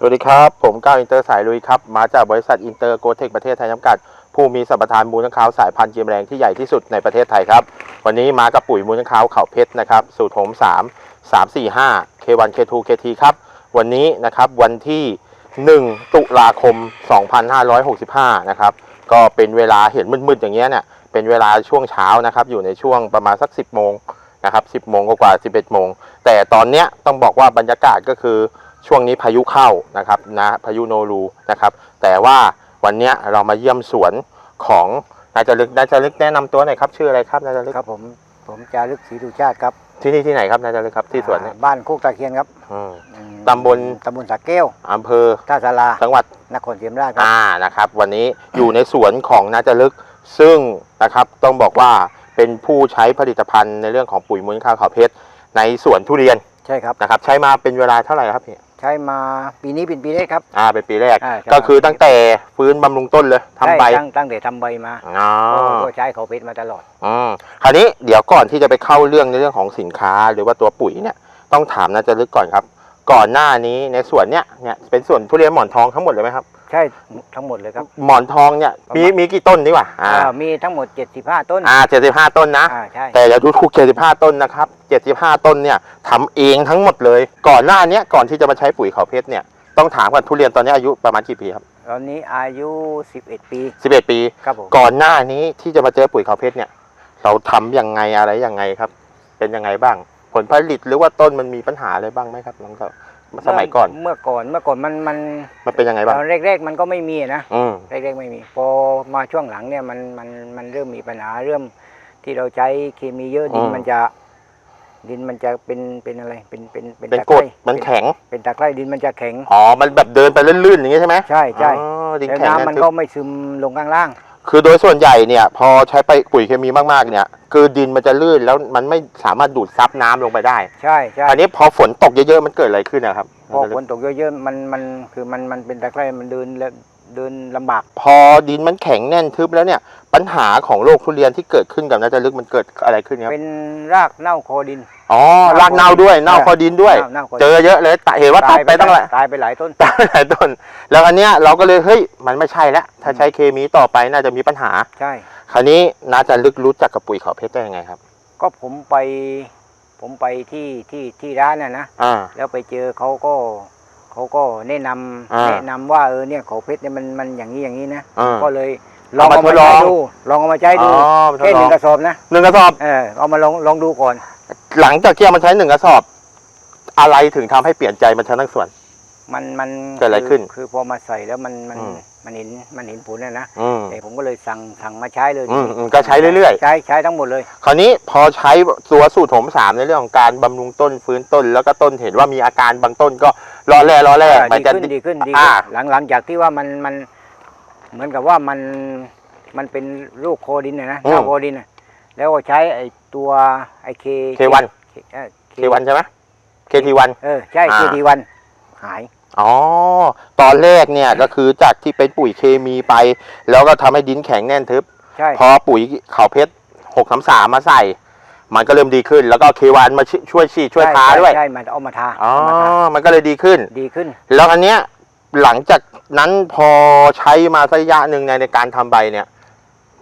สวัสดีครับ ผมก้าวอินเตอร์สายลุยครับ มาจากบริษัทอินเตอร์โกเทคประเทศไทยจำกัด ผู้มีสัมปทานมูลค้างคาวสายพันธุ์เกมแรงที่ใหญ่ที่สุดในประเทศไทยครับ วันนี้มากับปุ๋ยมูลค้างคาวเขาเพชรนะครับ สูตรโถม 3 3 4 5 K1 K2 KT ครับ วันนี้นะครับวันที่ 1 ตุลาคม 2565 นะครับ ก็เป็นเวลาเห็นมืดๆอย่างเงี้ยเนี่ย เป็นเวลาช่วงเช้านะครับ อยู่ในช่วงประมาณสัก 10 โมงนะครับ 10 โมงกว่า 11 โมง แต่ตอนเนี้ยต้องบอกว่าบรรยากาศก็คือ ช่วงนี้พายุเข้านะครับนะพายุโนรูนะครับ แต่ว่าวันเนี้ยเรามาเยี่ยมสวนของนายจารึกนายจารึกแนะนำตัวหน่อยครับชื่ออะไรครับนายจารึกครับผมผมจารึกศรีดุชาติครับที่นี่ที่ไหนครับนายจารึกครับที่สวนเนี่ยอ่าบ้านโคกตะเคียนครับอืมอืมตำบลตำบลสักแก้วอำเภอท่าสาราจังหวัดนครศรีธรรมราชครับอ่านะครับ วันนี้อยู่ในสวนของนาจารึกซึ่งนะครับต้องบอกว่าเป็นผู้ใช้ผลิตภัณฑ์ในเรื่องของปุ๋ยมูลค่าขาวเพชรในสวนทุเรียนใช่ครับนะครับใช้มาเป็นเวลาเท่าไหร่ครับพี่ ใช้มาปีนี้เป็นปีแรกครับ อ่าเป็นปีแรก อ่าใช่ ก็คือตั้งแต่ฟื้นบำรุงต้นเลยทำใบช่ตั้งตั้งแต่ทำใบมาอ๋อก็ใช้เขาเพชรมาตลอด อืมคราวนี้เดี๋ยวก่อนที่จะไปเข้าเรื่องในเรื่องของสินค้าหรือว่าตัวปุ๋ยเนี่ยต้องถามนาจารึกก่อนครับ ก่อนหน้านี้ในสวนเนี่ยเนี่ยเป็นสวนทุเรียนหมอนทองทั้งหมดเลยไหมครับ ใช่ทั้งหมดเลยครับ หมอนทองเนี่ยมีมีกี่ต้นดีกว่าอ่า อ่ามีทั้งหมด 75 ต้นอ่าเจ็ดสิบห้าต้นนะ อ่าใช่ แต่อย่าดูถูก75ต้นนะครับ75ต้นเนี่ยทำเองทั้งหมดเลย ก่อนหน้าเนี้ยก่อนที่จะมาใช้ปุ๋ยเขาเพชรเนี่ยต้องถามก่อนทุเรียนตอนนี้อายุประมาณกี่ปีครับตอนนี้อายุ 11 ปี11ปี ครับผมก่อนหน้านี้ที่จะมาเจอปุ๋ยเขาเพชรเนี่ย เราทำยังไงอะไรยังไงครับ เป็นยังไงบ้าง ผลผลิตหรือว่าต้นมันมีปัญหาอะไรบ้างไหมครับน้องก็ สมัยก่อน เมื่อก่อนเมื่อก่อนมันมันมันเป็นยังไงบ้างตอนแรกๆมันก็ไม่มีนะอืมแรกๆไม่มี พอมาช่วงหลังเนี่ยมันมันมันเริ่มมีปัญหาเริ่มที่เราใช้เคมีเยอะดินมันจะ ดินมันจะเป็นเป็นอะไร เป็นเป็นเป็นตะกรไคดร่มันแข็ง เป็นตะไคร่ดินมันจะแข็งอ๋อมันแบบเดินไปลื่นๆอย่างงี้ใช่ไหมใช่ใช่อ๋อดินแล้วแข็งน้ำเยมันทึบก็ไม่ซึมลงข้างล่าง คือโดยส่วนใหญ่เนี่ย พอใช้ไปปุ๋ยเคมีมากๆเนี่ย คือดินมันจะลื่นแล้วมันไม่สามารถดูดซับน้ำลงไปได้ ใช่ใช่อันนี้พอฝนตกเยอะๆมันเกิดอะไรขึ้นนะครับ พอฝนตกเยอะๆมันมันคือมันมันเป็นตะไคร่มันเดินแล้ว เดินลำบาก พอดินมันแข็งแน่นทึบแล้วเนี่ยปัญหาของโรคทุเรียนที่เกิดขึ้นกับนาจารึกมันเกิดอะไรขึ้นครับเป็นรากเน่าคอดิน อ๋อรากเน่าด้วยเน่าคอดินด้วย เน่าคอเจอเยอะเลยตะเห็นว่าตัดไปตั้งหลาย ตายไปหลายต้น ตายไปหลายต้น แล้วอันเนี้ยเราก็เลยเฮ้ยมันไม่ใช่แล้วถ้าใช้เคมีต่อไปน่าจะมีปัญหา ใช่ คราวนี้นาจารึกรู้จักกับปุ๋ยเขาเพชรได้ยังไงครับ ก็ผมไป ผมไปที่ที่ที่ร้านน่ะนะ อ่า แล้วไปเจอเขาก็ เขาก็แนะนำอ่าแนะนำว่าเออเนี่ยเขาเพชรเนี่ยมันมันอย่างนี้อย่างนี้นะอ่าก็เลยลเอาองมาเอาทมาดลองใช้ดูลองเอามาใช้ดูอ๋อทดแค่ลหอนึ่งงกระสอบนะหนึ่งกระสอบ เออเอามาลองลองดูก่อน หลังจากที่เอามาใช้หนึ่งกระสอบ อะไรถึงทำให้เปลี่ยนใจมันทั้งทั้งส่วน มันมันเกิดอะไรขึ้นคือพอมาใส่แล้วมันมันอืม มันเห็นมันเห็นผลนะนะอืม แต่ผมก็เลยสั่งสั่งมาใช้เลยอืมอืมก็ใช้เรื่อยๆ ใช้ใช้ทั้งหมดเลย คราวนี้พอใช้ตัวสูตรโถมสามในเรื่องของการบำรุงต้นฟื้นต้น แล้วก็ต้นเห็นว่ามีอาการบางต้นก็ รอแร่รอแร่อ่ามันดีจะขึ้นดีขึ้นดีอ่าขึ้นหลังหลังจากที่ว่ามันมันเหมือนกับว่ามันมันเป็นโรคโคดินนะนะอืมเน่าโคดินน่ะแล้วก็ใช้ไอ้ตัวไอ้เค K1 เออเควันใช่ไหมเคทีวัน เออใช่อ่า เคทีวันหาย อ๋อ ตอนแรกเนี่ยก็คือจากที่เป็นปุ๋ยเคมีไป แล้วก็ทำให้ดินแข็งแน่นทึบ ใช่พอปุ๋ยเขาเพชรหกสามสามมาใส่ มันก็เริ่มดีขึ้น แล้วก็เควันมาช่วยฉีดช่วยใช่ทาใช่ด้วยใช่มันเอามาทาอ๋อเอามาทามันก็เลยดีขึ้นดีขึ้น แล้วอันเนี้ยหลังจากนั้นพอใช้มาสักระยะหนึ่งในในการทำใบเนี่ย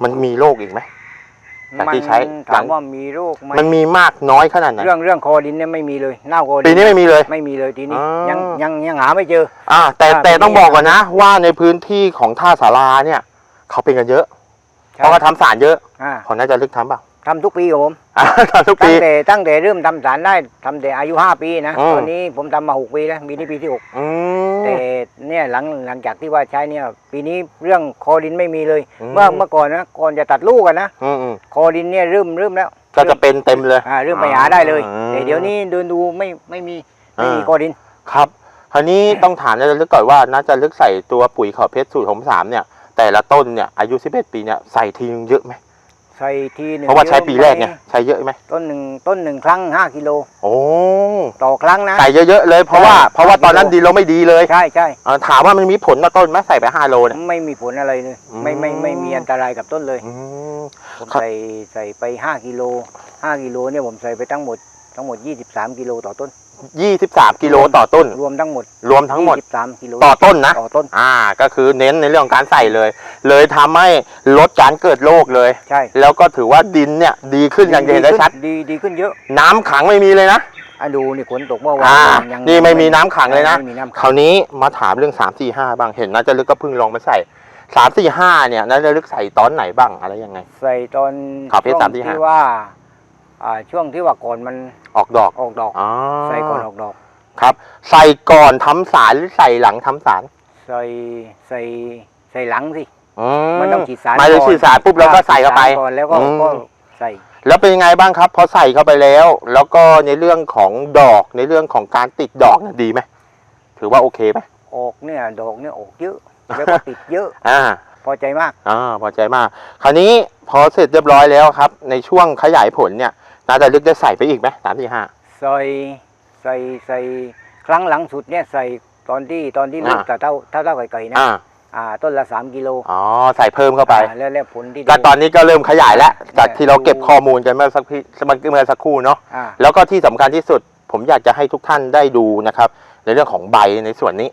มันมีโรคอีกไหมจากมันที่ใช้ถามว่ามีโรคไหมมันมีมากน้อยขนาดไหนเรื่องเรื่องโคดินเนี่ยไม่มีเลยเน่าโคดิปีนี้ไม่มีเลย ไม่มีเลยทีนี้อ๋อยังยังยังหาไม่เจอ อ่า แต่อ่าแต่ปีนี้ต้องบอกก่อนนะ ว่าในพื้นที่ของท่าสาราเนี่ย เขาเป็นกันเยอะเพราะเขาทำสารเยอะอ่าของน่าจะลึกทำเปล่าทำทุกปีครับผมอ่า ทำทุกปี ตั้งแต่ตั้งแต่เริ่มทำสารได้ทำแต่อายุห้าปีนะอืม ตอนนี้ผมทำมาหกปีแล้วปีนี้ปีที่หกอืม แต่เนี่ยหลังหลังจากที่ว่าใช้เนี่ย ปีนี้เรื่องคอดินไม่มีเลย อืม เมื่อเมื่อก่อนนะก่อนจะตัดลูกกันนะอืมอืมคอดินเนี่ยเริ่มเริ่มแล้วก็จะเป็นเต็มเลย อ่าเริ่มไปหาได้เลย อืมแต่เดี๋ยวนี้เดินดูไม่ไม่มีไม่มีอ่า คอดิน ครับคราวนี้ต้องถามน่าจะลึกก่อนว่าน่าจะลึกใส่ตัวปุ๋ยขาวเพชรสูตรผมสามเนี่ย แต่ละต้นเนี่ยอายุ 11 ปีเนี่ยใส่ทีนึงเยอะไหม ใส่ทีหนึ่งเพราะว่าใช้ปีแรกไงเยอะใช้เยอะไหมไหมต้นหนึ่งต้นหนึ่งครั้งห้ากิโลโอ้ต่อครั้งนะใส่เยอะๆเลยเพราะว่าใช่เพราะว่าตอนนั้นดินเราไม่ดีเลยใช่ใช่เอ่อถามว่ามันมีผลต่อต้นไหมใส่ไป5โลเนี่ยไม่มีผลอะไรเลยไม่ไม่ไม่มีอันตรายกับต้นเลยอืมผมครับใส่ใส่ไปห้ากิโลห้ากิโลเนี่ยผมใส่ไปทั้งหมดทั้งหมดยี่สิบสามกิโลต่อต้น 23กิโลต่อต้น รวมทั้งหมดรวมทั้งหมดสามกิโลต่อต้นนะ ต่อต้น อ่า ก็คือเน้นในเรื่องของการใส่เลย เลยทำให้ลดการเกิดโรคเลย ใช่แล้วก็ถือว่าดินเนี่ยดีขึ้นอย่างเห็นได้ชัด ดีดีขึ้นเยอะน้ำขังไม่มีเลยนะ อะดูนี่ฝนตกเมื่อวานอ่า ยังนี่ไม่มีน้ำขังเลยนะ ไม่มีน้ำคขัรางวนี้มาถามเรื่อง 3 4 5 บ้าง เห็นน่าจะลึกก็เพิ่งลองมาใส่ 3 4 5 เนี่ยน่าจะลึกใส่ตอนไหนบ้างอะไรยังไง ใส่ตอนข่าวเพชรช่วงสามที่ห้าที่ว่าอ่า ช่วงที่ว่าก่อนมันออกดอกออกดอกอ๋อใส่ก่อนออกดอก ครับ ใส่ก่อนทำสารหรือใส่หลังทำสาร ใส่ใส่ใส่หลังสิอืมันต้องฉีดสารหมายถึงก่อนฉีดสารปุ๊บแล้วก็ใส่เข้าไปฉีดสรก่อนแล้วก็อืมก็ใส่ แล้วเป็นยังไงบ้างครับพอใส่เข้าไปแล้ว แล้วก็ในเรื่องของดอกในเรื่องของการติดดอกเนี่ยดีไหมถือว่าโอเคไหมออกเนี่ยดอกเนี่ยออกเยอะแล้วก็ติดเยอะ อ่า พอใจมากอ่าพอใจมาก คราวนี้พอเสร็จเรียบร้อยแล้วครับ ในช่วงขยายผลเนี่ย น่าจะลึกได้ใส่ไปอีกไหมสามสี่ห้าใส่ใส่ใส่ครั้งหลังสุดเนี่ยใส่ตอนที่ตอนที่ลูกอ่าจะเท่าเท่าเท่าไก่ๆนะอ่าอ่าต้นละสามกิโลอ๋อใส่เพิ่มเข้าไปอ่าแล้วแล้วผลที่ก็ตอนนี้ก็เริ่มขยายแล้วจากเนี่ยที่เราเก็บข้อมูลกันเมื่อสักพี่เมื่อสักครู่เนาะอ่าแล้วก็ที่สำคัญที่สุด ผมอยากจะให้ทุกท่านได้ดูนะครับ ในเรื่องของใบในส่วนนี้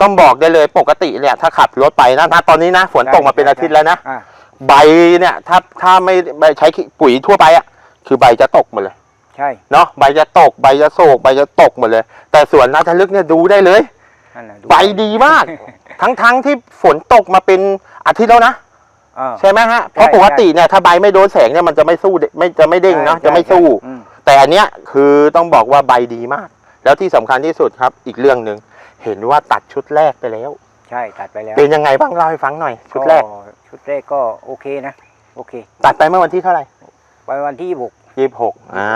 ต้องบอกได้เลยปกติเนี่ย ถ้าขับรถไปนะณตอนนี้นะฝนตกมาเป็นอาทิตย์แล้วนะอ่าใบเนี่ยถ้าถ้าไม่ไม่ใช้ปุ๋ยทั่วไปอะ คือใบจะตกหมดเลย ใช่เนาะใบจะตกใบจะโศกใบจะตกหมดเลย แต่ส่วนนาทะลึกเนี่ยดูได้เลยนั่นน่ะดูใบดีมาก ทั้งทั้งที่ฝนตกมาเป็นอาทิตย์แล้วนะอ่าใช่ไหมฮะเพราะใช่ปกติเนี่ยถ้าใบไม่โดนแสงเนี่ยมันจะไม่สู้ไม่จะไม่เด้งเนาะใช่จะไม่สู้อืม แต่อันเนี้ยคือต้องบอกว่าใบดีมาก แล้วที่สำคัญที่สุดครับอีกเรื่องหนึ่งเห็นว่าตัดชุดแรกไปแล้ว ใช่ตัดไปแล้วเป็นยังไงบ้างเล่าให้ฟังหน่อยชุดแรก ชุดแรกก็โอเคนะ โอเค ตัดไปเมื่อวันที่เท่าไหร่ ไปวันที่บุกยี่สิบหกอ่า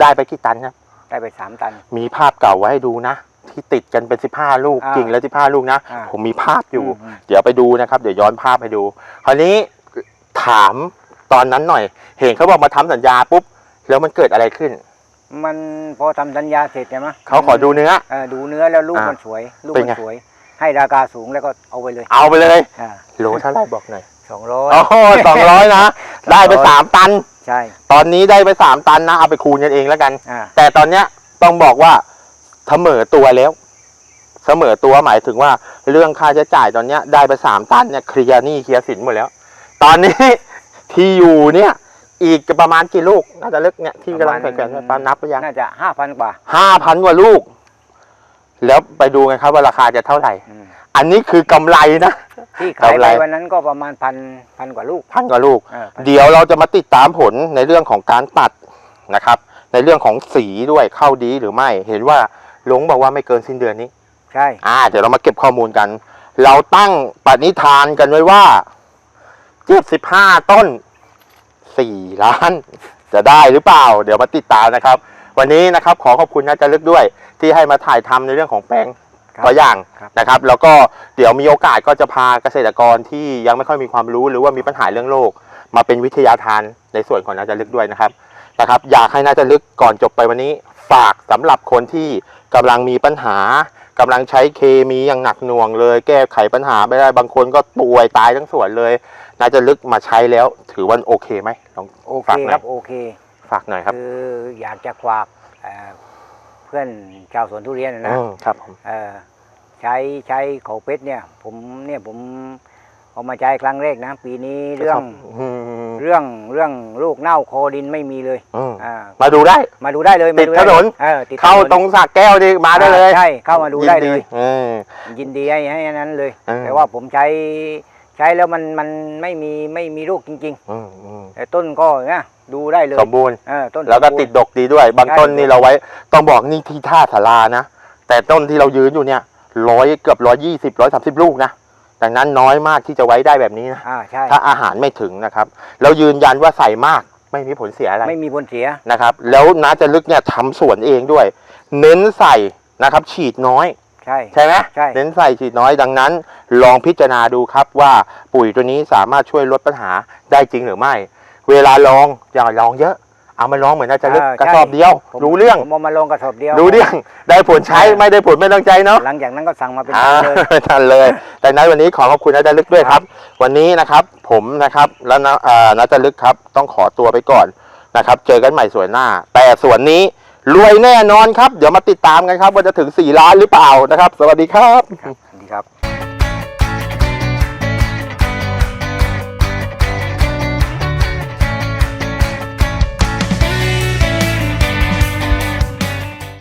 ได้ไปกี่ตันครับ ได้ไปสามตัน มีภาพเก่าไว้ให้ดูนะ ที่ติดกันเป็นสิบห้าลูกอ่ากิ่งละสิบห้าลูกนะ อ่าผมมีภาพอยู่มเดี๋ยวไปดูนะครับ เดี๋ยวย้อนภาพให้ดู คราวนี้ถามตอนนั้นหน่อย เห็นเขาบอกมาทำสัญญาปุ๊บ แล้วมันเกิดอะไรขึ้น มันพอทำสัญญาเสร็จใช่ไหมเขาขอดูเนื้อ เออดูเนื้อแล้วลูกอ่ามัมันสวย ลูกเป็นมันไงสวย ให้ราคาสูงแล้วก็เอาไปเลยเอาไปเลย อ่าโลเท่าไหร่บอกหน่อย สองร้อย โอ้โหสองร้อยนะ ได้ไปสามตัน ใช่ ตอนนี้ได้ไปสามตันนะเอาไปคูณกันเองแล้วกัน อ่า แต่ตอนเนี้ยต้องบอกว่าเสมอตัวแล้ว เสมอตัวหมายถึงว่าเรื่องค่าใช้จ่ายตอนเนี้ย ได้ไปสามตันเนี่ยเคลียร์หนี้เคลียร์สินหมดแล้ว ตอนนี้ ที่อยู่เนี่ย อีกประมาณกี่ลูกน่าจะเล็กเนี่ยที่กำลังแข่งๆปานับไปยังน่าจะห้าพันกว่าห้าพันกว่าลูก แล้วไปดูกันครับว่าราคาจะเท่าไหร่ อืมอันนี้คือกำไรนะ ที่ขายกำไปไรวันนั้นก็ประมาณพันพันกว่าลูก พันกว่าลูกเออพันเดี๋ยวเราจะมาติดตามผลในเรื่องของการตัดนะครับ ในเรื่องของสีด้วยเข้าดีหรือไม่ เห็นว่าหลงบอกว่าไม่เกินสิ้นเดือนนี้ ใช่อ่าเดี๋ยวเรามาเก็บข้อมูลกัน เราตั้งปณิธานกันไว้ว่าเจ็ดสิบห้าต้นสี่ล้าน จะได้หรือเปล่า เดี๋ยวมาติดตามนะครับ วันนี้นะครับขอขอบคุณนะจะลึกด้วย ที่ให้มาถ่ายทำในเรื่องของแปลง ครับตัวอย่างครับ นะครับ แล้วก็เดี๋ยวมีโอกาสก็จะพาเกษตรกรที่ยังไม่ค่อยมีความรู้หรือว่ามีปัญหาเรื่องโรคมาเป็นวิทยาทานในส่วนของนาจะลึกด้วยนะครับนะครับ อยากให้นาจะลึกก่อนจบไปวันนี้ ฝากสำหรับคนที่กำลังมีปัญหากำลังใช้เคมีอย่างหนักหน่วงเลย แก้ไขปัญหาไม่ได้บางคนก็ป่วยตายทั้งสวนเลยนาจะลึกมาใช้แล้ว ถือว่าโอเคไหมลองโอเคฝากหน่อยครับโอเค ฝากหน่อยครับ คืออยากจะฝากเอ่อเพื่อนชาวสวนทุเรียนนะนะอืมครับผมเอ่อใช้ใช้เขาเพชรเนี่ย ผมเนี่ยผมเอามาใช้ครั้งแรกนะ ปีนี้เรื่องอืมเรื่องเรื่องลูกเน่าคอดินไม่มีเลยอืมอ่ามาดูได้ มาดูได้เลยติดมาไถนนเออติดเข้าถนนตรงสระแก้วดีมาได้เลยอ่ใช่เข้ามาดูได้เลยนเออยินดีให้ให้อันนั้นเลยเออแต่ว่าผมใช้ใช้แล้วมันมันไม่มีไม่มีลูกจริงอืมอืมๆแต่ต้นก็เนี่ย ดูได้เลยสมบูรณ์เออต้นแล้วก็สมบูรณ์ ติดดกดีด้วย บางใช่ต้นนี่เราไว้ ต้องบอกนี่ที่ท่าสารานะ แต่ต้นที่เรายืนอยู่เนี่ยร้อยเกือบร้อยยี่สิบร้อยสามสิบลูกนะดังนั้นน้อยมากที่จะไว้ได้แบบนี้นะ อ่าใช่ ถ้าอาหารไม่ถึงนะครับ แล้วยืนยันว่าใส่มากไม่มีผลเสียอะไรไม่มีผลเสีย นะครับ แล้วน้าจะลึกเนี่ยทำสวนเองด้วย เน้นใส่นะครับฉีดน้อย ใช่ ใช่ไหมใช่ เน้นใส่ฉีดน้อยดังนั้น ลองพิจารณาดูครับว่าปุ๋ยตัวนี้สามารถช่วยลดปัญหาได้จริงหรือไม่ เวลาลองอย่าลองเยอะ เอามาลองเหมือนน่าจะลึกเออกระสอบเดียว ผมรู้เรื่องผมเอามาลงกระสอบเดียวรู้เรื่อง ได้ผลใช้ไม่ได้ผลไม่ต้องใจเนาะหลังจากนั้นก็สั่งมาเป็นอ่าตันเลย ทันเลยดังนั้นวันนี้ขอขอบคุณนาจะลึกด้วยครับ วันนี้นะครับผมนะครับแล้วนะอ่านาจะลึกครับต้องขอตัวไปก่อนนะครับ เจอกันใหม่ส่วนหน้า แต่ส่วนนี้รวยแน่นอนครับ เดี๋ยวมาติดตามกันครับว่าจะถึง4ล้านหรือเปล่านะครับ สวัสดีครับ